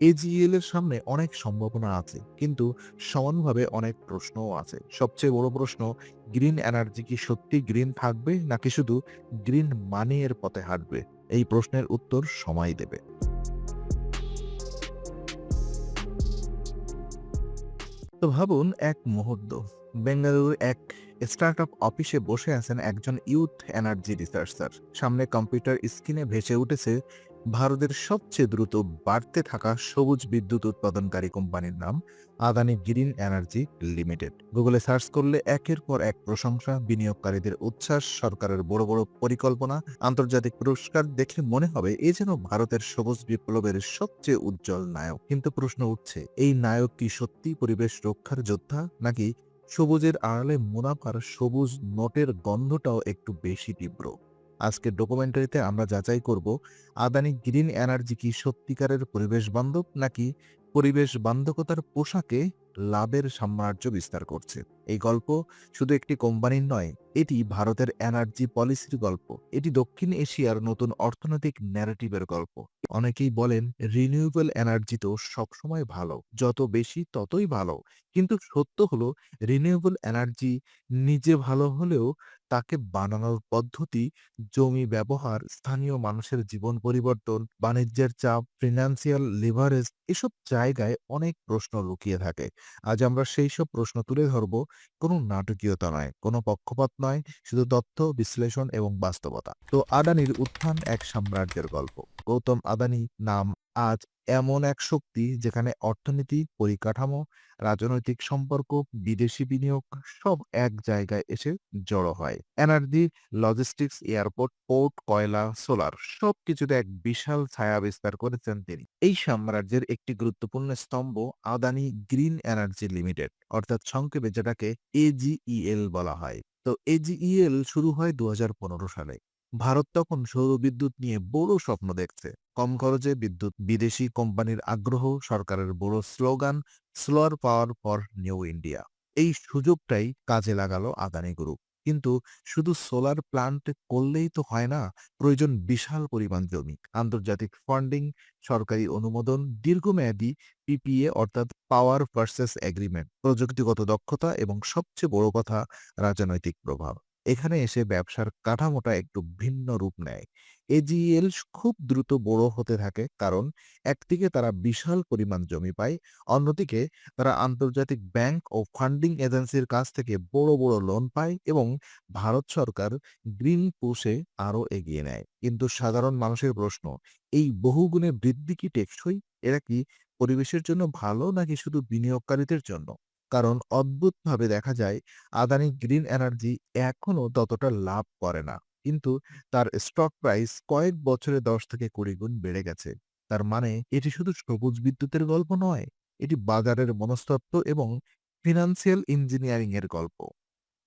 AGL এর সামনে অনেক সম্ভাবনা আছে, কিন্তু সমানভাবে অনেক প্রশ্নও আছে। সবচেয়ে বড় প্রশ্ন, গ্রিন এনার্জি কি সত্যি গ্রিন থাকবে, নাকি শুধু গ্রিন মানি এর পথে হাঁটবে? এই প্রশ্নের উত্তর সময় দেবে। তো ভাবুন এক মুহূর্ত, বেঙ্গালুরু এক স্টার্টআপ অফিসে বসে আছেন একজন ইউথ এনার্জি রিসার্চার। সামনে কম্পিউটার স্ক্রিনে ভেসে উঠেছে ভারতের সবচেয়ে দ্রুত বাড়তে থাকা সবুজ বিদ্যুৎ উৎপাদনকারী কোম্পানির নাম আদানি গ্রিন এনার্জি লিমিটেড। গুগলে সার্চ করলে একের পর এক প্রশংসা, বিনিয়োগকারীদের উচ্ছ্বাস, সরকারের বড় বড় পরিকল্পনা, আন্তর্জাতিক পুরস্কার দেখে মনে হবে এ যেন ভারতের সবুজ বিপ্লবের সবচেয়ে উজ্জ্বল নায়ক। কিন্তু প্রশ্ন উঠছে, এই নায়ক কি সত্যি পরিবেশ রক্ষার যোদ্ধা, নাকি সবুজের আড়ালে মুনাফার সবুজ নোটের গন্ধটাও একটু বেশি তীব্র? আজকের ডকুমেন্টারিতে আমরা যাচাই করব, আদানি গ্রিন এনার্জি কি সত্যিকারের পরিবেশ বান্ধব নাকি পরিবেশ বান্ধবতার পোশাকে লাভের সাম্রাজ্য বিস্তার করছে? এই গল্প শুধু একটি কোম্পানির নয়, এটি ভারতের এনার্জি পলিসির গল্প। এটি দক্ষিণ এশিয়ার নতুন অর্থনৈতিক ন্যারেটিভের গল্প। অনেকেই বলেন রিনিউয়েবল এনার্জি তো সবসময় ভালো। যত বেশি ততই ভালো। কিন্তু সত্য হলো রিনিউয়েবল এনার্জি নিজে ভালো হলেও তাকে বানানোর পদ্ধতি, জমি ব্যবহার, স্থানীয় মানুষের জীবন পরিবর্তন, বাণিজ্যের চাপ ফিনান্সিয়াল লিভারেজ এসব জায়গায় অনেক প্রশ্ন লুকিয়ে থাকে। আজ আমরা সেই সব প্রশ্ন তুলে ধরব, কোনো নাটকীয়তা নয়, কোনো পক্ষপাত নয়, শুধু তথ্য, বিশ্লেষণ এবং বাস্তবতা। তো আদানির উত্থান এক সাম্রাজ্যের গল্প। গৌতম আদানি নাম আজ এমন এক শক্তি যেখানে অর্থনীতি, পরিকাঠামো, রাজনৈতিক সম্পর্ক, বিদেশি বিনিয়োগ সব এক জায়গায় এসে জড়ো হয়। এনার্জি, লজিস্টিক্স, এয়ারপোর্ট, পোর্ট, কয়লা, সোলার সবকিছুতে এক বিশাল ছায়া বিস্তার করেছেন তিনি। এই সাম্রাজ্যের একটি গুরুত্বপূর্ণ স্তম্ভ আদানি গ্রিন এনার্জি লিমিটেড, অর্থাৎ সংক্ষেপে যেটাকে এজিইএল বলা হয়। তো এজিইএল শুরু হয় দু হাজার পনেরো সালে। ভারত তখন সৌরবিদ্যুৎ নিয়ে বড় স্বপ্ন দেখছে। কম খরচে বিদ্যুৎ, বিদেশি কোম্পানির আগ্রহ, সরকারের বড় slogan solar power for new India এই সুযোগটাই কাজে লাগালো আদানি গ্রুপ। কিন্তু শুধু সোলার প্লান্ট করলেই তো হয় না, প্রয়োজন বিশাল পরিমাণ জমি। আন্তর্জাতিক ফান্ডিং, সরকারি অনুমোদন, দীর্ঘমেয়াদী পিপিএ অর্থাৎ পাওয়ার ভার্সেস এগ্রিমেন্ট প্রযুক্তিগত দক্ষতা এবং সবচেয়ে বড় কথা, রাজনৈতিক প্রভাব। এখানে এসে ব্যবসার কাঠামোটা একটু ভিন্ন রূপ নেয়। এজিএল খুব দ্রুত বড় হতে থাকে, কারণ একদিকে তারা বিশাল পরিমাণ জমি পায়, অন্যদিকে তারা আন্তর্জাতিক ব্যাংক ও ফান্ডিং এজেন্সির কাছ থেকে বড় বড় লোন পায় এবং ভারত সরকার গ্রিন পুশে আরও এগিয়ে নেয়। কিন্তু সাধারণ মানুষের প্রশ্ন, এই বহুগুণে বৃদ্ধি কি টেকসই? এরা কি পরিবেশের জন্য ভালো নাকি শুধু বিনিয়োগকারীদের জন্য? কারণ অদ্ভুতভাবে দেখা যায়, আদানি গ্রিন এনার্জি এখনও ততটা লাভ করে না। কিন্তু তার স্টক প্রাইস কয়েক বছরে দশ থেকে কুড়ি গুণ বেড়ে গেছে। তার মানে এটি শুধু সবুজ বিদ্যুতের গল্প নয়, এটি বাজারের মনস্তত্ত্ব এবং ফিনান্সিয়াল ইঞ্জিনিয়ারিং এর গল্প।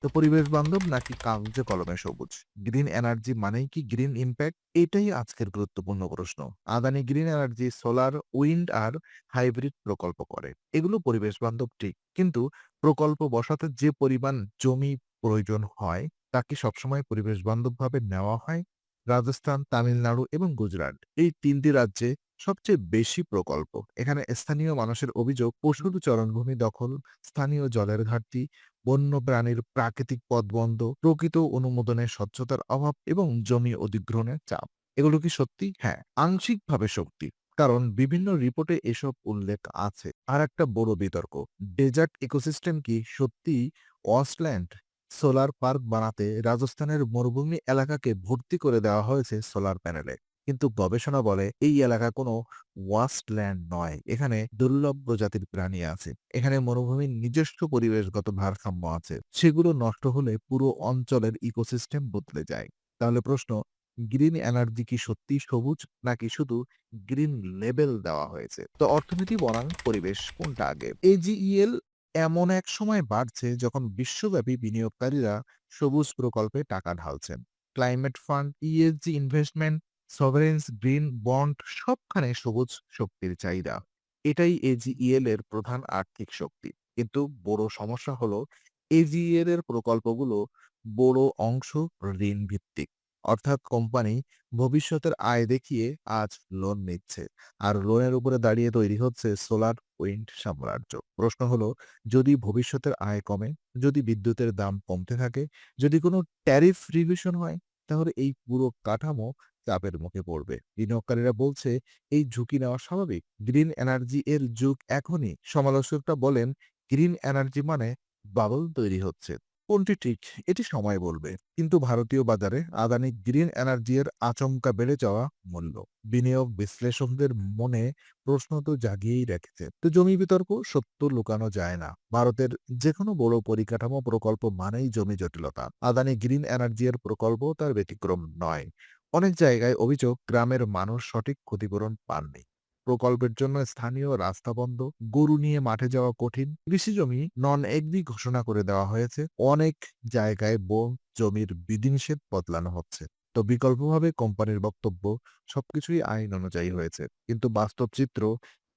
তো পরিবেশ বান্ধব নাকি কাগজে কলমে সবুজ? গ্রিন এনার্জি মানেই কি গ্রিন ইম্প্যাক্ট? এটাই আজকের গুরুত্বপূর্ণ প্রশ্ন। Adani green energy solar, wind আর হাইব্রিড প্রকল্প করে। এগুলো পরিবেশ বান্ধব ঠিক, কিন্তু প্রকল্প বসাতে যে পরিমাণ জমি প্রয়োজন হয়, তা কি সবসময় পরিবেশ বান্ধবভাবে নেওয়া হয়? রাজস্থান, তামিলনাড়ু এবং গুজরাট। এই তিনটি রাজ্যে সবচেয়ে বেশি প্রকল্প। এখানে স্থানীয় মানুষের অভিযোগ, পশুর চরণভূমি দখল, স্থানীয় জলের ঘাটতি বন্য প্রাণীর প্রাকৃতিক পথ বন্ধ প্রকৃত অনুমোদনের স্বচ্ছতার অভাব এবং জমি অধিগ্রহণের চাপ। এগুলো কি সত্যি? হ্যাঁ আংশিকভাবে সত্যি। কারণ বিভিন্ন রিপোর্টে এসব উল্লেখ আছে। আর একটা বড় বিতর্ক, ডেজার্ট ইকোসিস্টেম কি সত্যি ওয়াস্টল্যান্ড সোলার পার্ক বানাতে রাজস্থানের মরুভূমি এলাকাকে ভর্তি করে দেওয়া হয়েছে সোলার প্যানেলে? কিন্তু গবেষণা বলে এই এলাকা কোনো ওয়াস্টল্যান্ড নয়। এখানে দুর্লভ প্রজাতির প্রাণী আছে। এখানে মরুভূমির নিজস্ব পরিবেশগত ভারসাম্য আছে। সেগুলো নষ্ট হলে পুরো অঞ্চলের ইকোসিস্টেম বদলে যায়। তাহলে প্রশ্ন গ্রিন এনার্জি কি সত্যি সবুজ নাকি শুধু গ্রিন লেবেল দেওয়া হয়েছে? তো অর্থনীতি বনাম পরিবেশ কোনটা আগে? এজিইএল এমন এক সময় বাড়ছে যখন বিশ্বব্যাপী বিনিয়োগকারীরা সবুজ প্রকল্পে টাকা ঢালছেন। Climate fund ESG investment sovereigns green bond সবখানে সবুজ শক্তির চাহিদা। এটাই এজিইএল এর প্রধান আর্থিক শক্তি। কিন্তু বড় সমস্যা হলো এজিইএল এর প্রকল্পগুলো বড় অংশ ঋণ ভিত্তিক অর্থাৎ কোম্পানি ভবিষ্যতের আয় দেখিয়ে আজ লোন নিচ্ছে। আর লোনের উপরে দাঁড়িয়ে তৈরি হচ্ছে সোলার উইন্ড সাম্রাজ্য। প্রশ্ন হলো, যদি ভবিষ্যতের আয় কমে, যদি বিদ্যুতের দাম কমতে থাকে, যদি কোনো ট্যারিফ রিভিশন হয় তাহলে এই পুরো কাঠামো চাপের মুখে পড়বে। বিনিয়োগকারীরা বলছে, এই ঝুঁকি নেওয়া স্বাভাবিক। গ্রিন এনার্জি এর যুগ এখনই। সমালোচকরা বলেন, গ্রিন এনার্জি মানে বাবল তৈরি হচ্ছে। কোনটি ঠিক, এটি সময় বলবে। কিন্তু ভারতীয় বাজারে আদানি গ্রিন এনার্জি এর আচমকা বেড়ে যাওয়া মূল্য। বিনিয়োগ বিশ্লেষকদের মনে প্রশ্ন তো জাগিয়েই রেখেছে। তো জমি বিতর্ক সত্য লুকানো যায় না। ভারতের যে কোনো বড় পরিকাঠামো প্রকল্প মানেই জমি জটিলতা। আদানি গ্রিন এনার্জি এর প্রকল্প তার ব্যতিক্রম নয়। অনেক জায়গায় অভিযোগ, গ্রামের মানুষ সঠিক ক্ষতিপূরণ পাননি। প্রকল্পের জন্য স্থানীয় রাস্তা বন্ধ, গরু নিয়ে মাঠে যাওয়া কঠিন। কৃষি জমি নন এগ্রি ঘোষণা করে দেওয়া হয়েছে। অনেক জায়গায় বন, জমির বিধিনিষেধ বদলানো হচ্ছে। তো বিকল্পভাবে কোম্পানির বক্তব্য, সবকিছুই আইন অনুযায়ী হয়েছে। কিন্তু বাস্তব চিত্র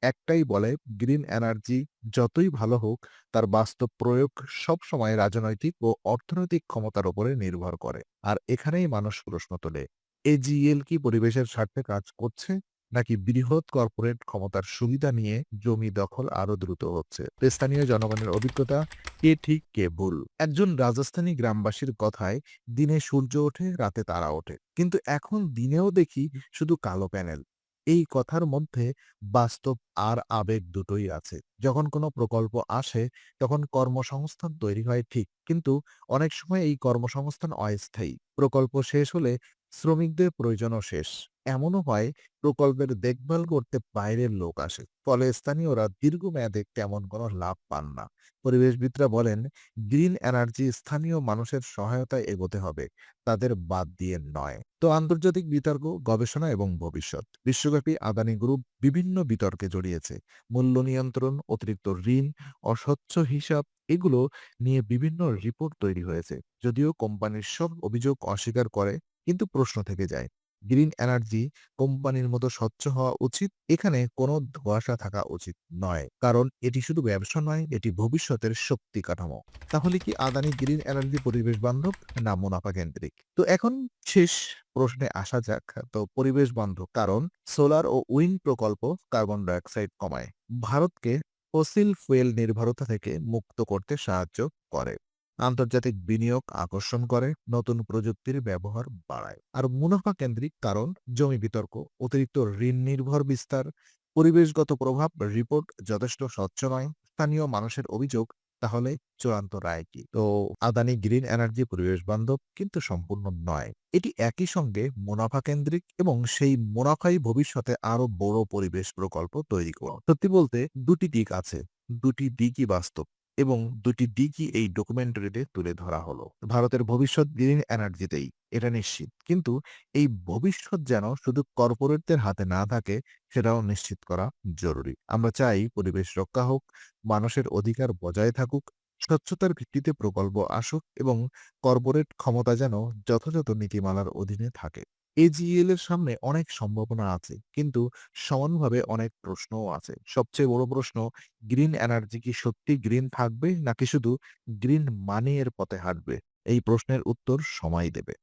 একটাই বলে, গ্রিন এনার্জি যতই ভালো হোক, তার বাস্তব প্রয়োগ সবসময় রাজনৈতিক ও অর্থনৈতিক ক্ষমতার উপরে নির্ভর করে। আর এখানেই মানুষ প্রশ্ন তোলে এজিএল কি পরিবেশের স্বার্থে কাজ করছে? নাকি বৃহৎ কর্পোরেট ক্ষমতার সুবিধা নিয়ে জমি দখল আরও দ্রুত হচ্ছে? স্থানীয় জনগণের অভিজ্ঞতা, কে ঠিক, কে ভুল? একজন রাজস্থানী গ্রামবাসীর কথায় দিনে সূর্য ওঠে, রাতে তারা ওঠে। কিন্তু এখন দিনেও দেখি শুধু কালো প্যানেল। এই কথার মধ্যে বাস্তব আর আবেগ দুটোই আছে। যখন কোনো প্রকল্প আসে, তখন কর্মসংস্থান তৈরি হয় ঠিক, কিন্তু অনেক সময় এই কর্মসংস্থান অস্থায়ী। প্রকল্প শেষ হলে শ্রমিকদের প্রয়োজনও শেষ। এমনও হয় প্রকল্পের দেখভাল করতে বাইরের লোক আসে। ফলে স্থানীয়রা দীর্ঘমেয়াদে তেমন কোনো লাভ পান না। পরিবেশবিদরা বলেন, গ্রিন এনার্জি স্থানীয় মানুষের সহায়তায় এগোতে হবে। তাদের বাদ দিয়ে নয়। তো আন্তর্জাতিক বিতর্ক, গবেষণা এবং ভবিষ্যৎ। বিশ্বব্যাপী আদানি গ্রুপ বিভিন্ন বিতর্কে জড়িয়েছে। মূল্য নিয়ন্ত্রণ, অতিরিক্ত ঋণ, অস্বচ্ছ হিসাব, এগুলো নিয়ে বিভিন্ন রিপোর্ট তৈরি হয়েছে। যদিও কোম্পানির সব অভিযোগ অস্বীকার করে, কিন্তু প্রশ্ন থেকে যায়। গ্রিন এনার্জি কোম্পানির মতো স্বচ্ছ হওয়া উচিত। এখানে কোনো ধোঁয়াশা থাকা উচিত নয়। কারণ এটি শুধু ব্যবসা নয়, এটি ভবিষ্যতের শক্তি কাঠামো। তাহলে কি আদানি গ্রিন এনার্জি পরিবেশ বান্ধব না মুনাফা কেন্দ্রিক? তো এখন শেষ প্রশ্নে আসা যাক। তো পরিবেশ বান্ধব, কারণ সোলার ও উইন্ড প্রকল্প কার্বন ডাইঅক্সাইড কমায়। ভারতকে ফসিল ফুয়েল নির্ভরতা থেকে মুক্ত করতে সাহায্য করে। আন্তর্জাতিক বিনিয়োগ আকর্ষণ করে, নতুন প্রযুক্তির ব্যবহার বাড়ায়। আর মুনাফা কেন্দ্রিক কারণ, জমি বিতর্ক, অতিরিক্ত ঋণ নির্ভর বিস্তার, পরিবেশগত প্রভাব, রিপোর্ট যথেষ্ট স্বচ্ছ নয়, স্থানীয় মানুষের অভিযোগ, তাহলে চূড়ান্ত রায় কি? তো আদানি গ্রিন এনার্জি পরিবেশ বান্ধব কিন্তু সম্পূর্ণ নয়। এটি একই সঙ্গে মুনাফা কেন্দ্রিক এবং সেই মুনাফাই ভবিষ্যতে আরও বড় পরিবেশ প্রকল্প তৈরি করা সত্যি বলতে দুটি দিক আছে, দুটি দিকই বাস্তব। এবং দুটি দিকই এই ডকুমেন্টারিতে তুলে ধরা হলো। ভারতের ভবিষ্যৎ গ্রিন এনার্জিতেই এটা নিশ্চিত। কিন্তু এই ভবিষ্যৎ যেন শুধু কর্পোরেটদের হাতে না থাকে, সেটাও নিশ্চিত করা জরুরি। আমরা চাই পরিবেশ রক্ষা হোক, মানুষের অধিকার বজায় থাকুক, স্বচ্ছতার ভিত্তিতে প্রকল্প আসুক এবং কর্পোরেট ক্ষমতা যেন যথাযথ নীতিমালার অধীনে থাকে। এজিএল এর সামনে অনেক সম্ভাবনা আছে। কিন্তু সমানভাবে অনেক প্রশ্নও আছে। সবচেয়ে বড় প্রশ্ন, গ্রিন এনার্জি কি সত্যি গ্রিন থাকবে? নাকি শুধু গ্রিন মানি এর পথে হাঁটবে? এই প্রশ্নের উত্তর সময় দেবে।